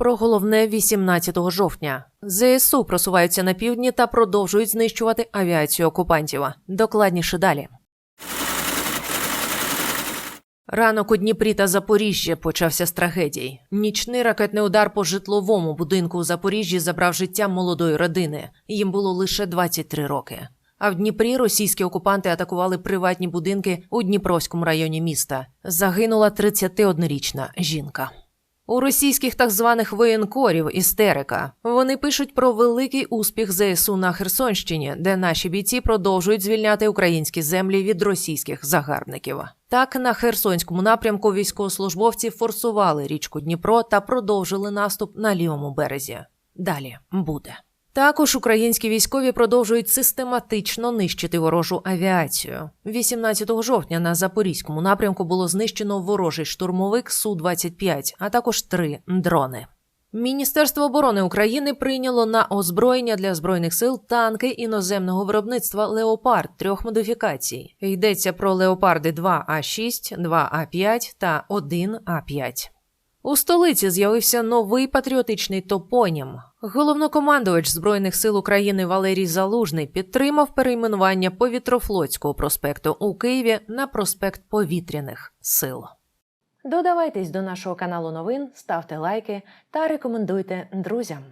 Про головне 18 жовтня. ЗСУ просуваються на півдні та продовжують знищувати авіацію окупантів. Докладніше далі. Ранок у Дніпрі та Запоріжжі почався з трагедій. Нічний ракетний удар по житловому будинку у Запоріжжі забрав життя молодої родини. Їм було лише 23 роки. А в Дніпрі російські окупанти атакували приватні будинки у Дніпровському районі міста. Загинула 31-річна жінка. У російських так званих воєнкорів істерика. Вони пишуть про великий успіх ЗСУ на Херсонщині, де наші бійці продовжують звільняти українські землі від російських загарбників. Так, на Херсонському напрямку військовослужбовці форсували річку Дніпро та продовжили наступ на лівому березі. Далі буде. Також українські військові продовжують систематично нищити ворожу авіацію. 18 жовтня на запорізькому напрямку було знищено ворожий штурмовик Су-25, а також три дрони. Міністерство оборони України прийняло на озброєння для збройних сил танки іноземного виробництва Леопард трьох модифікацій. Йдеться про Леопарди 2А6, 2А5 та 1А5. У столиці з'явився новий патріотичний топонім. Головнокомандувач Збройних сил України Валерій Залужний підтримав перейменування повітрофлотського проспекту у Києві на проспект Повітряних сил. Додавайтесь до нашого каналу новин, ставте лайки та рекомендуйте друзям.